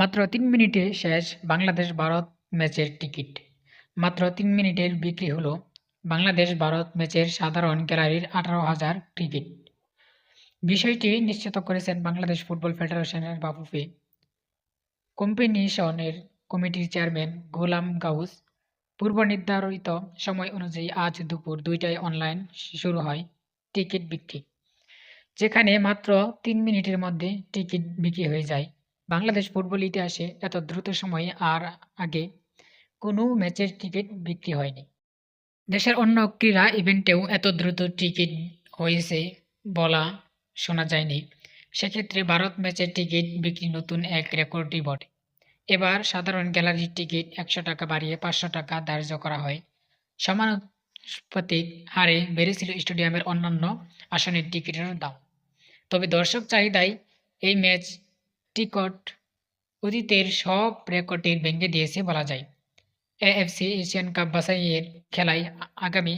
মাত্র তিন মিনিটে শেষ বাংলাদেশ ভারত ম্যাচের টিকিট। মাত্র তিন মিনিটের বিক্রি হলো বাংলাদেশ ভারত ম্যাচের সাধারণ গ্যালারির আঠারো হাজার টিকিট। বিষয়টি নিশ্চিত করেছেন বাংলাদেশ ফুটবল ফেডারেশনের বাফুফে। কম্বিনেশনের কমিটির চেয়ারম্যান গোলাম গাউস, পূর্ব নির্ধারিত সময় অনুযায়ী আজ দুপুর দুইটায় অনলাইন শুরু হয় টিকিট বিক্রি, যেখানে মাত্র তিন মিনিটের মধ্যে টিকিট বিক্রি হয়ে যায়। বাংলাদেশ ফুটবল ইতিহাসে এত দ্রুত সময়ে আর আগে কোনো ম্যাচের টিকিট বিক্রি হয়নি। দেশের অন্য ক্রীড়া ইভেন্টেও এত দ্রুত টিকিট হয়েছে বলা শোনা যায়নি। সেক্ষেত্রে ভারত ম্যাচের টিকিট বিক্রি নতুন এক রেকর্ডই বটে। এবার সাধারণ গ্যালারির টিকিট একশো টাকা বাড়িয়ে পাঁচশো টাকা ধার্য করা হয়। সমানুপাতিক হারে বেড়েছিল স্টেডিয়ামের অন্যান্য আসনের টিকিটের দাম। তবে দর্শক চাহিদায় এই ম্যাচ টিকট অতীতের সব রেকর্ডের ভেঙে দিয়েছে বলা যায়। এএফসি, এশিয়ান কাপ বাছাইয়ের খেলায় আগামী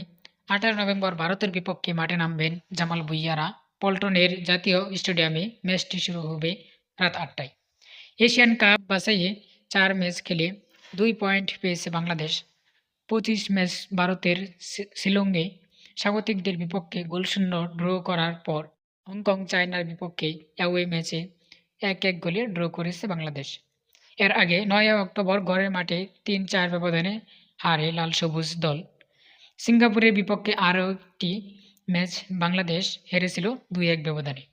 আঠারো নভেম্বর ভারতের বিপক্ষে মাঠে নামবেন জামাল ভুইয়ারা। পল্টনের জাতীয় স্টেডিয়ামে ম্যাচটি শুরু হবে রাত আটটায়। এশিয়ান কাপ বাছাইয়ে চার ম্যাচ খেলে দুই পয়েন্ট পেয়েছে বাংলাদেশ। পঁচিশ ম্যাচ ভারতের শিলংয়ে স্বাগতিকদের বিপক্ষে গোলশূন্য ড্র করার পর হংকং চায়নার বিপক্ষে অ্যাওয়ে ম্যাচে এক এক গোলে ড্র করেছে বাংলাদেশ। এর আগে নয় অক্টোবর ঘরের মাঠে তিন চার ব্যবধানে হারে লাল সবুজ দল। সিঙ্গাপুরের বিপক্ষে আরও একটি ম্যাচ বাংলাদেশ হেরেছিল দুই এক ব্যবধানে।